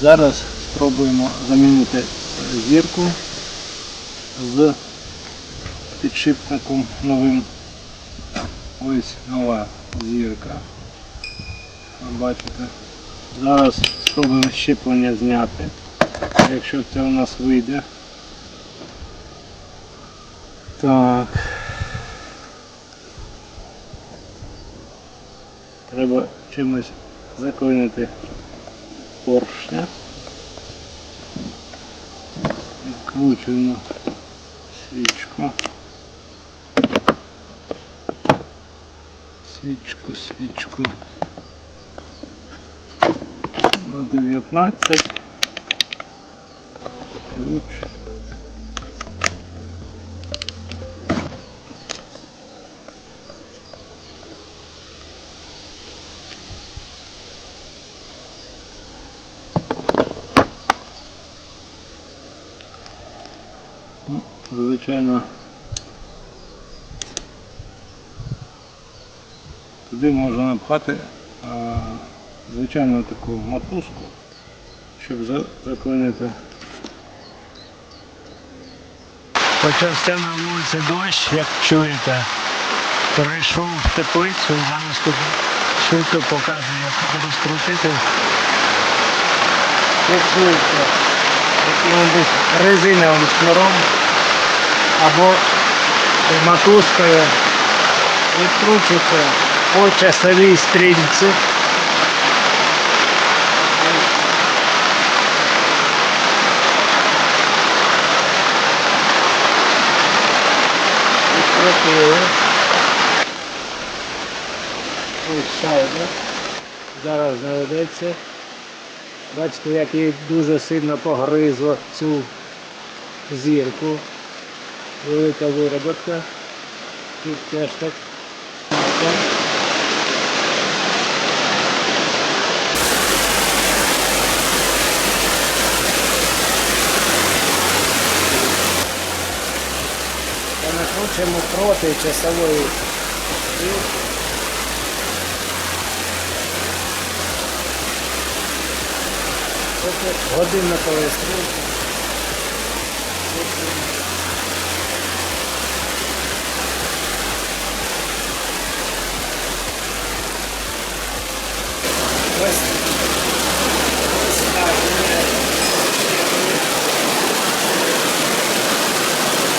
Зараз спробуємо замінити зірку з підшипником новим. Ось нова зірка. Ви Бачите. Зараз спробуємо щеплення зняти. Якщо це у нас вийде. Так. Треба чимось заклинити поршня. Відкручуємо свічку. Свічку, свічку. На 19. Ключ. Звичайно. Туди можна напхати а, звичайно таку мотузку, щоб за- заклинити. Почався на вулиці дощ, як чуєте. Перейшов в теплицю, зараз тут швидко показую, як розкрутити. Фіксується якимось резиновим шнуром або мотузкою відкручується по часовій стрільці. Відкрутили. Ось. Зараз заведеться. Бачите, як її дуже сильно погризло цю зірку. Велика вироботка. Тут теж так. Та накручуємо проти часової годинникової стрілки.